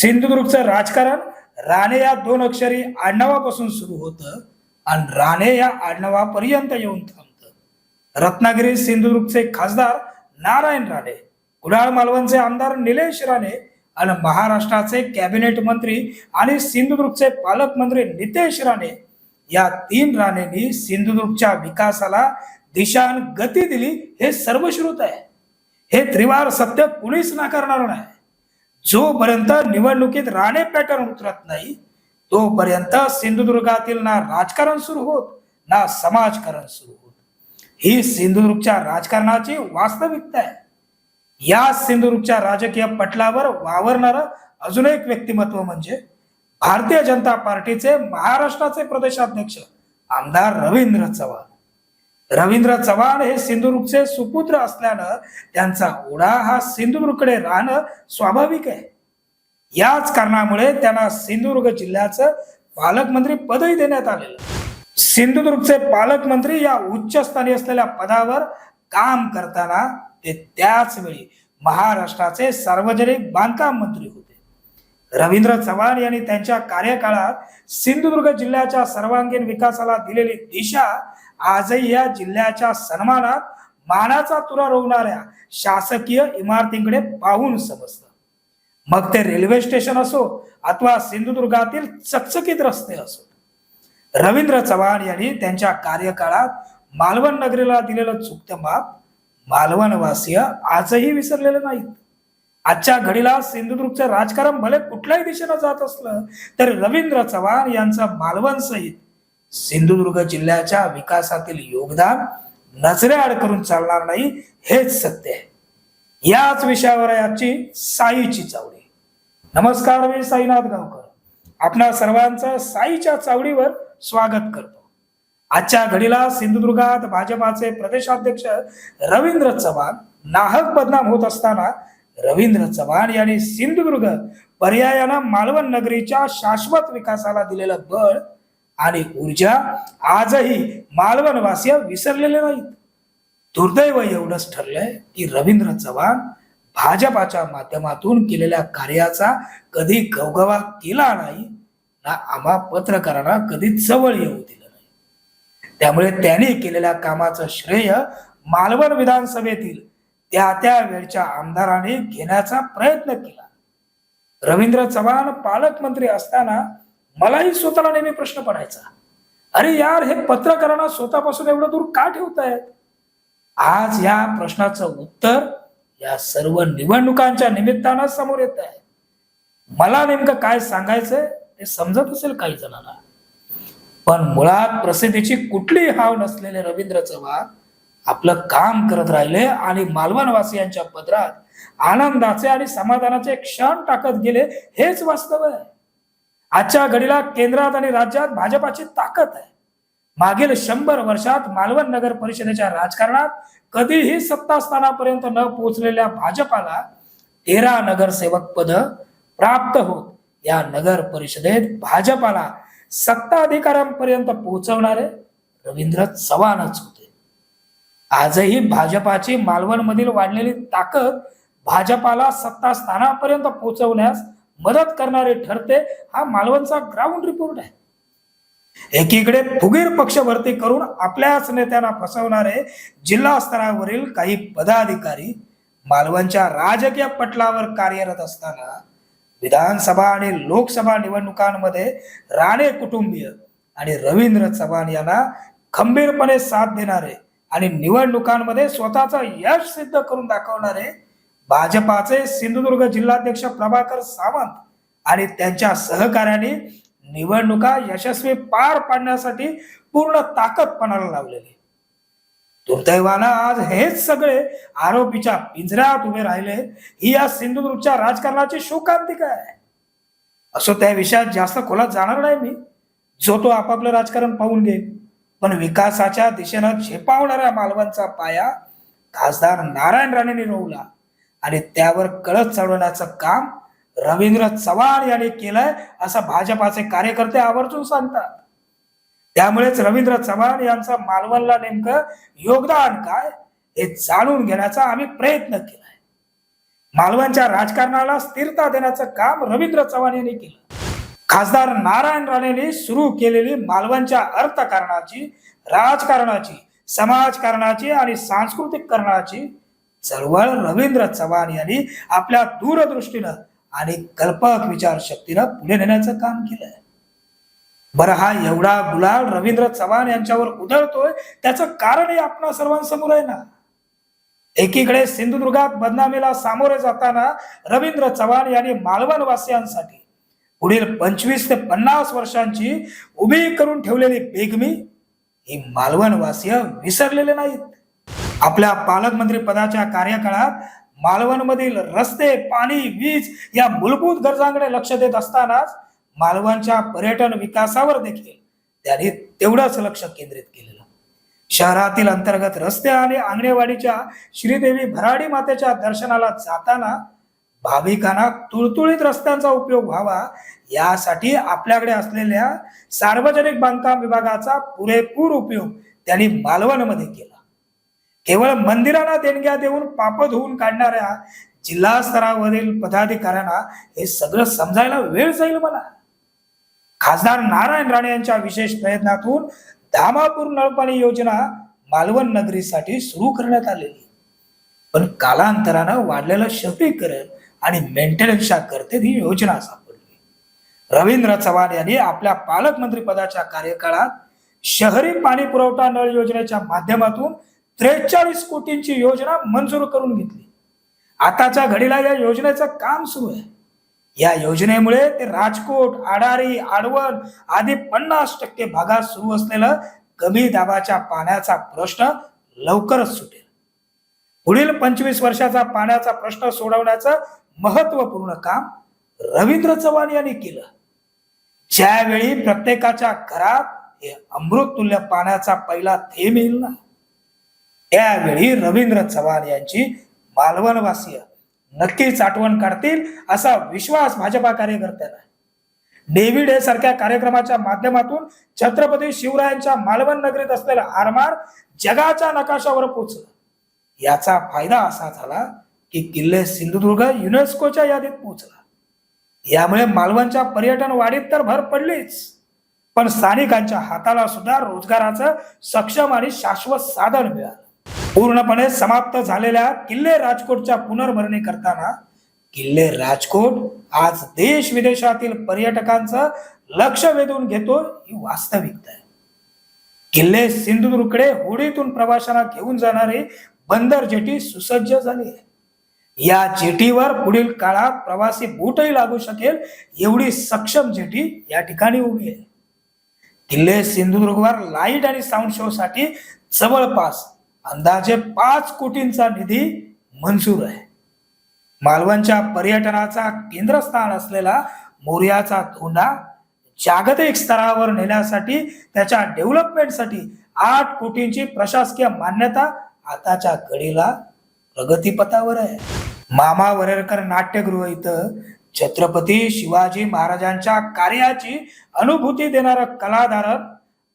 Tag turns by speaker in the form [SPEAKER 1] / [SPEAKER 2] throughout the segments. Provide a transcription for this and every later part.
[SPEAKER 1] सिंधुदुर्गचं राजकारण राणे या दोन अक्षरी आडनावापासून सुरू होतं आणि राणे या आडनावापर्यंत येऊन थांबतं. रत्नागिरी सिंधुदुर्गचे खासदार नारायण राणे कुडाळ मालवणचे आमदार निलेश राणे आणि महाराष्ट्राचे कॅबिनेट मंत्री आणि सिंधुदुर्गचे पालकमंत्री नितेश राणे या तीन राणेंनी सिंधुदुर्गच्या विकासाला दिशान गती दिली हे सर्वश्रुत आहे. हे त्रिवार सत्य कुणीच नाकारणार नाही. जोपर्यंत निवडणुकीत राणे पॅटर्न उतरत नाही तोपर्यंत सिंधुदुर्गातील ना राजकारण सुरू होत ना समाजकारण सुरू होत. ही सिंधुदुर्गच्या राजकारणाची वास्तविकता आहे. या सिंधुदुर्गच्या राजकीय पटलावर वावरणार अजून एक व्यक्तिमत्व म्हणजे भारतीय जनता पार्टीचे महाराष्ट्राचे प्रदेशाध्यक्ष आमदार रवींद्र चव्हाण. रवींद्र चव्हाण हे सिंधुदुर्गचे सुपुत्र असल्यानं त्यांचा ओढा हा सिंधुदुर्गकडे राहणं स्वाभाविक आहे. याच कारणामुळे त्यांना सिंधुदुर्ग जिल्ह्याचं पालकमंत्री पदही देण्यात आलेलं सिंधुदुर्गचे पालकमंत्री या उच्चस्थानी असलेल्या पदावर काम करताना ते त्याच वेळी महाराष्ट्राचे सार्वजनिक बांधकाम मंत्री होते. रवींद्र चव्हाण यांनी त्यांच्या कार्यकाळात सिंधुदुर्ग जिल्ह्याच्या सर्वांगीण विकासाला दिलेली दिशा आजही या जिल्ह्याच्या सन्मानात मानाचा तुरा रोवणाऱ्या शासकीय इमारतींकडे पाहून समजतं. मग ते रेल्वे स्टेशन असो अथवा सिंधुदुर्गातील चकचकीत रस्ते असो. रवींद्र चव्हाण यांनी त्यांच्या कार्यकाळात मालवण नगरीला दिलेलं चुकतं माप मालवणवासीय आजही विसरलेले नाहीत. आजच्या घडीला सिंधुदुर्गचं राजकारण भले कुठल्याही दिशेनं जात असलं तर रवींद्र चव्हाण यांचं मालवण सहित सिंधुदुर्ग जिल्ह्याच्या विकासातील योगदान नजरेआड करून चालणार नाही हेच सत्य आहे. याच विषयावर आजची साईची चावडी. नमस्कार मी साईनाथ गावकर. आपणा सर्वांचं साईच्या चावडीवर स्वागत करतो. आजच्या घडीला सिंधुदुर्गात भाजपाचे प्रदेशाध्यक्ष रवींद्र चव्हाण नाहक बदनाम होत असताना रवींद्र चव्हाण यांनी सिंधुदुर्ग पर्यायानं मालवण नगरीच्या शाश्वत विकासाला दिलेलं बळ आणि ऊर्जा आजही मालवणवासीय विसरलेले नाहीत. दुर्दैव एवढंच ठरलंय की रवींद्र चव्हाण भाजपाच्या माध्यमातून केलेल्या कार्याचा कधी गवगवा केला नाही ना आम्हा पत्रकारांना कधी जवळ येऊ दिलं नाही. त्यामुळे त्यांनी केलेल्या कामाचं श्रेय मालवण विधानसभेतील त्या त्या वेळच्या आमदाराने घेण्याचा प्रयत्न केला. रवींद्र चव्हाण पालकमंत्री असताना मलाही स्वतःला नेहमी प्रश्न पडायचा. अरे यार हे पत्रकारांना स्वतःपासून एवढं दूर का ठेवतायत? आज या प्रश्नाचं उत्तर या सर्व निवडणुकांच्या निमित्तानं समोर येत आहे मला नेमकं काय सांगायचंय ते समजत असेल काही जणांना. पण मुळात प्रसिद्धीची कुठलीही हाव नसलेले रवींद्र चव्हाण आपलं काम करत राहिले आणि मालवणवासियांच्या पदरात आनंदाचे आणि समाधानाचे क्षण टाकत गेले हेच वास्तव आहे. आजच्या घडीला केंद्रात आणि राज्यात भाजपाची ताकद आहे. मागील शंभर वर्षात मालवण नगर परिषदेच्या राजकारणात कधीही सत्तास्थानापर्यंत न पोहोचलेल्या भाजपाला तेरा नगरसेवक पद प्राप्त होत. या नगर परिषदेत भाजपाला सत्ता अधिकाऱ्यांपर्यंत पोहोचवणारे रवींद्र चव्हाणच होते. आजही भाजपाची मालवणमधील वाढलेली ताकद भाजपाला सत्ता स्थानापर्यंत पोहोचवण्यास मदत करणारे ठरते हा मालवणचा ग्राउंड रिपोर्ट आहे. एकीकडे फुगीर पक्ष भरती करून आपल्याच नेत्यांना फसवणारे जिल्हा स्तरावरील काही पदाधिकारी मालवणच्या राजकीय पटलावर कार्यरत असताना विधानसभा आणि लोकसभा निवडणुकांमध्ये राणे कुटुंबीय आणि रवींद्र चव्हाण यांना खंबीरपणे साथ देणारे आणि निवडणुकांमध्ये स्वतःचं यश सिद्ध करून दाखवणारे भाजपाचे सिंधुदुर्ग जिल्हाध्यक्ष प्रभाकर सावंत आणि त्यांच्या सहकार्याने निवडणुका यशस्वी पार पाडण्यासाठी पूर्ण ताकद पणाला लावलेली. दुर्दैवानं आज हेच सगळे आरोपीच्या पिंजऱ्यात उभे राहिले. ही या सिंधुदुर्गच्या राजकारणाची शोकांतिका आहे. असो त्या विषयात जास्त खोलात जाणार नाही मी. जो तो आपापलं राजकारण पाहून घेईल पण विकासाच्या दिशेनं झेपावणाऱ्या मालवांचा पाया खासदार नारायण राणेंनी रोवला. आणि त्यावर कळत चढवण्याचं काम रवींद्र चव्हाण यांनी केलंय असं भाजपाचे कार्यकर्ते आवर्जून सांगतात. त्यामुळेच रवींद्र चव्हाण यांचं मालवणला नेमकं योगदान काय हे जाणून घेण्याचा आम्ही प्रयत्न केलाय. मालवणच्या राजकारणाला स्थिरता देण्याचं काम रवींद्र चव्हाण यांनी केलं. खासदार नारायण राणेंनी सुरू केलेली मालवणच्या अर्थकारणाची राजकारणाची समाजकारणाची आणि सांस्कृतिक करणाची चळवळ रवींद्र चव्हाण यांनी आपल्या दूरदृष्टीनं आणि कल्पक विचारशक्तीनं पुढे नेण्याचं काम केलंय. बरं हा एवढा गुलाल रवींद्र चव्हाण यांच्यावर उधळतोय त्याचं कारणही आपणा सर्वांसमोर आहे ना? एकीकडे सिंधुदुर्गात बदनामीला सामोरे जाताना रवींद्र चव्हाण यांनी मालवणवासियांसाठी पुढील पंचवीस ते पन्नास वर्षांची उभी करून ठेवलेली बेगमी ही मालवणवासीय विसरलेले नाहीत. आपल्या पालकमंत्री पदाच्या कार्यकाळात मालवणमधील रस्ते पाणी वीज या मूलभूत गरजांकडे लक्ष देत असतानाच मालवणच्या पर्यटन विकासावर देखील त्यांनी तेवढंच लक्ष केंद्रित केलेलं. शहरातील अंतर्गत रस्ते आणि आंगणेवाडीच्या श्रीदेवी भराडी मातेच्या दर्शनाला जाताना भाविकांना तुळतुळीत रस्त्यांचा उपयोग व्हावा यासाठी आपल्याकडे असलेल्या सार्वजनिक बांधकाम विभागाचा पुरेपूर उपयोग त्यांनी मालवणमध्ये केला. केवळ मंदिरांना देणग्या देऊन पाप धुवून काढणाऱ्या जिल्हा स्तरावरील पदाधिकाऱ्यांना हे सगळं समजायला वेळ जाईल मला. खासदार नारायण राणे यांच्या विशेष प्रयत्नातून धामापूर नळपाणी योजना मालवण नगरीसाठी सुरू करण्यात आलेली. पण कालांतरानं वाढलेलं शहरीकरण आणि मेंटेनन्सच्या करते ही योजना सापडली. रवींद्र चव्हाण यांनी आपल्या पालकमंत्री पदाच्या कार्यकाळात शहरी पाणी पुरवठा नळ योजनेच्या माध्यमातून त्रेचाळीस कोटींची योजना मंजूर करून घेतली. आताच्या घडीला या योजनेचं काम सुरू आहे. या योजनेमुळे ते राजकोट आडारी आडवण आदी पन्नास टक्के भागात सुरू असलेलं कमी दाबाच्या पाण्याचा प्रश्न लवकरच सुटेल. पुढील पंचवीस वर्षाचा पाण्याचा प्रश्न सोडवण्याचं महत्त्वपूर्ण काम रवींद्र चव्हाण यांनी केलं. ज्यावेळी प्रत्येकाच्या घरात हे अमृत तुल्य पाण्याचा पहिला थेंब येईल ना? त्यावेळी रवींद्र चव्हाण यांची मालवणवासीय नक्कीच आठवण काढतील असा विश्वास भाजपा कार्यकर्त्यांना आहे. डेव्हिड हे सारख्या कार्यक्रमाच्या माध्यमातून छत्रपती शिवरायांच्या मालवण नगरीत असलेला आरमार जगाच्या नकाशावर पोचला याचा फायदा असा झाला की किल्ले सिंधुदुर्ग युनेस्कोच्या यादीत पोहोचला. यामुळे मालवणच्या पर्यटन वाढीत तर भर पडलीच पण स्थानिकांच्या हाताला सुद्धा रोजगाराचं सक्षम आणि शाश्वत साधन मिळालं. पूर्णपणे समाप्त झालेल्या किल्ले राजकोटच्या पुनर्भरणी करताना किल्ले राजकोट आज देश विदेशातील पर्यटकांचं लक्ष वेधून घेतो ही वास्तविकता आहे. किल्ले सिंधुदुर्गकडे होडीतून प्रवाशांना घेऊन जाणारी बंदर जेटी सुसज्ज झाली आहे. या जेटीवर पुढील काळात प्रवासी बूटही लागू शकेल एवढी सक्षम जेटी या ठिकाणी उभी आहे. किल्ले सिंधुदुर्गवर लाइट आणि साऊंड शो साठी जवळपास अंदाजे पाच कोटींचा निधी मंजूर आहे. मालवणच्या पर्यटनाचा केंद्रस्थान असलेला मोर्याचा धोंडा जागतिक स्तरावर नेण्यासाठी त्याच्या डेव्हलपमेंटसाठी आठ कोटींची प्रशासकीय मान्यता आताच्या घडीला प्रगतीपथावर आहे. मामा वरेरकर नाट्यगृह इथं छत्रपती शिवाजी महाराजांच्या कार्याची अनुभूती देणारं कलाधारक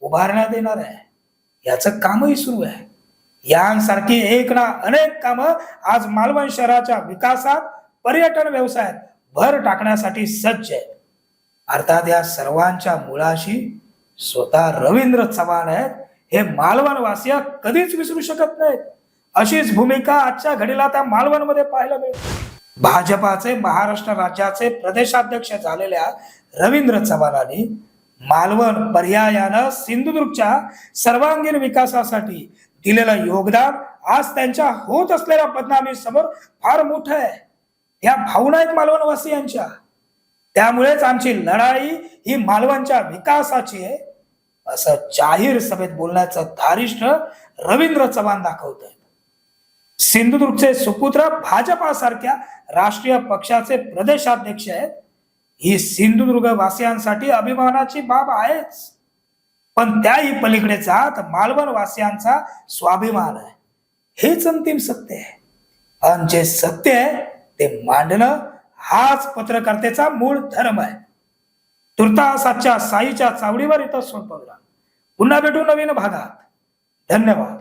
[SPEAKER 1] उभारण्यात येणार आहे. याचं कामही सुरू आहे. यांसारखी एक ना अनेक कामं आज मालवण शहराच्या विकासात पर्यटन व्यवसायात भर टाकण्यासाठी सज्ज आहे अर्थात या सर्वांच्या मुळाशी स्वतः रवींद्र चव्हाण आहेत हे मालवणवासीय कधीच विसरू शकत नाहीत. अशीच भूमिका आजच्या घडीला त्या मालवणमध्ये पाहायला मिळते. भाजपाचे महाराष्ट्र राज्याचे प्रदेशाध्यक्ष झालेल्या रवींद्र चव्हाणांनी मालवण पर्यायानं सिंधुदुर्गच्या सर्वांगीण विकासासाठी दिलेलं योगदान आज त्यांच्या होत असलेल्या बदनामी समोर फार मोठं आहे. या भावना आहेत मालवणवासियांच्या त्यामुळेच आमची लढाई ही मालवणच्या विकासाची आहे. असं जाहीर सभेत बोलण्याचं धारिष्ठ रवींद्र चव्हाण दाखवत आहेत सिंधुदुर्गचे सुपुत्र भाजपासारख्या राष्ट्रीय पक्षाचे प्रदेशाध्यक्ष आहेत. ही सिंधुदुर्ग वासियांसाठी अभिमानाची बाब आहेच. पण त्याही पलीकडे जात मालवण वासियांचा स्वाभिमान आहे. हेच अंतिम सत्य आहे. आणि जे सत्य आहे ते मांडणं हाच पत्रकारितेचा मूळ धर्म आहे. तुर्तासाच्या साईच्या चावडीवर इथं सोडपवला पुन्हा भेटू नवीन भागात. धन्यवाद.